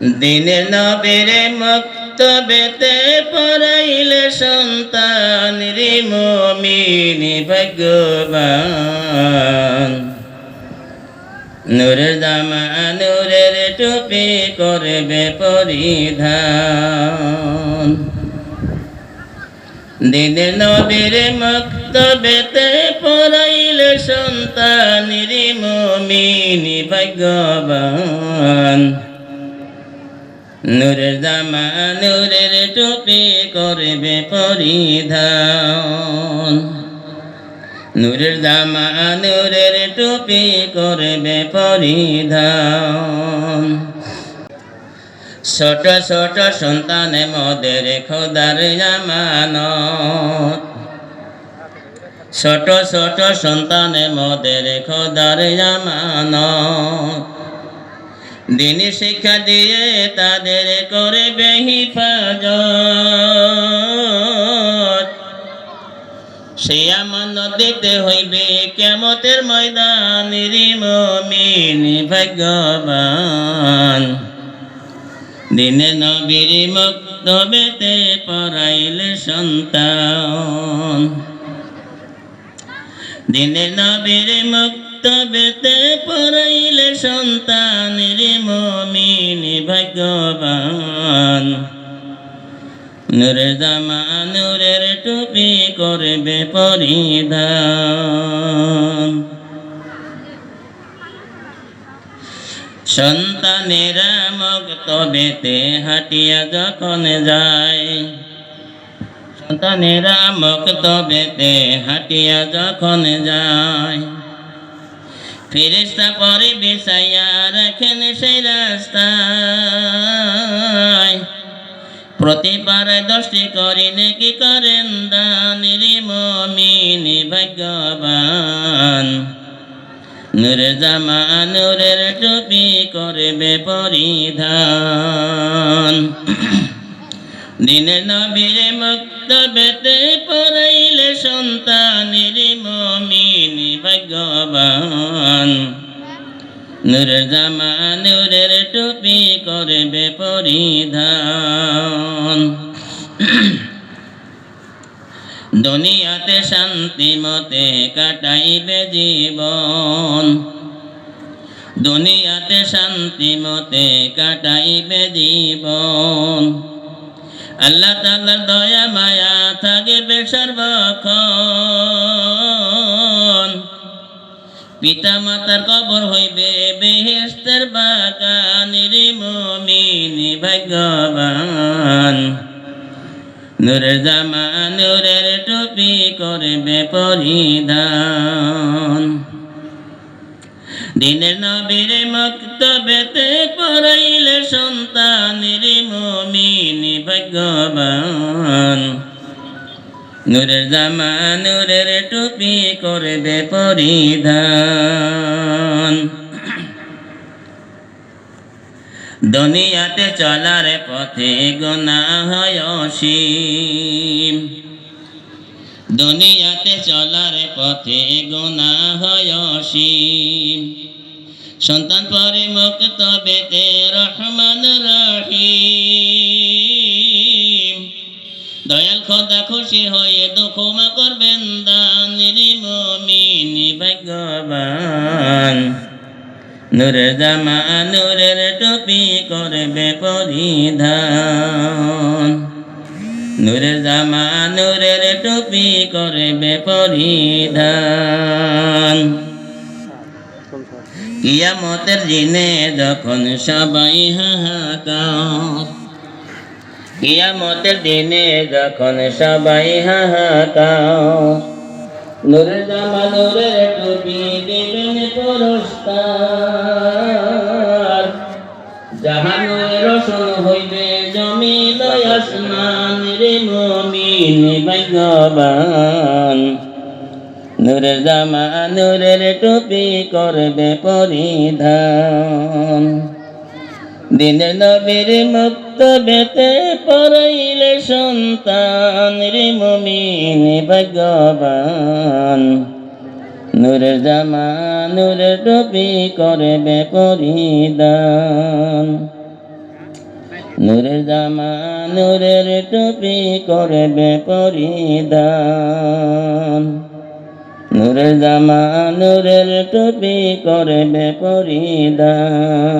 দিনে নবীর মক্তবেতে পড়াইলে সন্তান রে মমিনী ভাগ্যবান নূরের দামা নূরের টুপি করবে পরিধান। দিনে নবীর মক্তবেতে পড়াইলে সন্তান রে মমিনী ভাগ্যবান নূরের জামা নূরের টুপি করবে পরিধান। নূরের জামা নূরের টুপি করবে পরিধান। ছোট ছোট সন্তানে মদের খোদার জামানত ছোট ছোট সন্তানে মদের খোদার জামানত দিনী শিক্ষা দিয়ে তাদের করবে হিফাজত। সে আমানত দিতে হইবে কেমতের ময়দান মমিন ভাগ্যবান। দিনে নবীর মক্তবেতে পড়াইলে সন্তান। দিনে নবীর মক্তবেতে পড়াইলে সন্তানের মমিন ভাগ্যবান। নূরের জামা নূরের টুপি করবে পরিধান। সন্তানেরা মক্তবেতে হাঁটিয়া যখন যায়, সন্তানেরা মক্তবেতে হাঁটিয়া যখন যায় ফিরিস্তা পরে বিছাইয়া রাখেন সেই রাস্তায়। প্রতিবার দশটি করি নাকি করেন দানের মমিনী ভাগ্যবান। নূরের জামা নূরের টুপি করবে পরিধান। দিনে নবীর মক্তবেতে পড়াইলে সন্তানের মমিনী ভাগ্যবান। নূরের জামা নূরের টুপি করবে পরিধান। দুনিয়াতে শান্তি মতে কাটাইবে জীবন। দুনিয়াতে শান্তি মতে কাটাইবে জীবন। আল্লাহ তাল্লার দয়া, মায়া থাকবে সর্বক্ষণ। পিতা মাতার কবর হইবে বেহেস্তের বাগান রে মমিনী ভাগ্যবান। নূরের জামা নূরের টুপি করবে পরিধান। দিনের নবীর মক্তবেতে পড়াইলে সন্তানের মমিনী ভাগ্যবান নূরের জামা নূরের টুপি করবে পরিধান। দুনিয়াতে চলার পথে গোনা হয় দুনিয়াতে চলার পথে গোনা হয় সন্তান পরে মুক্ত বেতে রহমান রহিম। খোদা খুশি হয়ে দুঃখ মা করবেন দান ভাগ্যবান। নূরের জামা নূরের টুপি করবে পরিধান। নূরের জামা নূরের টুপি করবে পরিধান। কিয়ামতের দিনে যখন সবাই হাহাকার কিয়ামতের দিনে যখন সবাই হাহাকার, নূরের জামা নূরের টুপি দেবেন পুরস্কার। জাহানের রোশন হইবে জমিন আসমান রে মমিন ভাগ্যবান। নূরের জামা নূরের টুপি করবে পরিধান। দিনের নবীর মুক্ত বেতে পড়াইলে সন্তান রে মমিন ভাগ্যবান। নূরের জামা নূরের টুপি করবে পরিধান। নূরের জামা নূরের টুপি করবে পরিধান। নূরের জামা নূরের টুপি করবে পরিধান।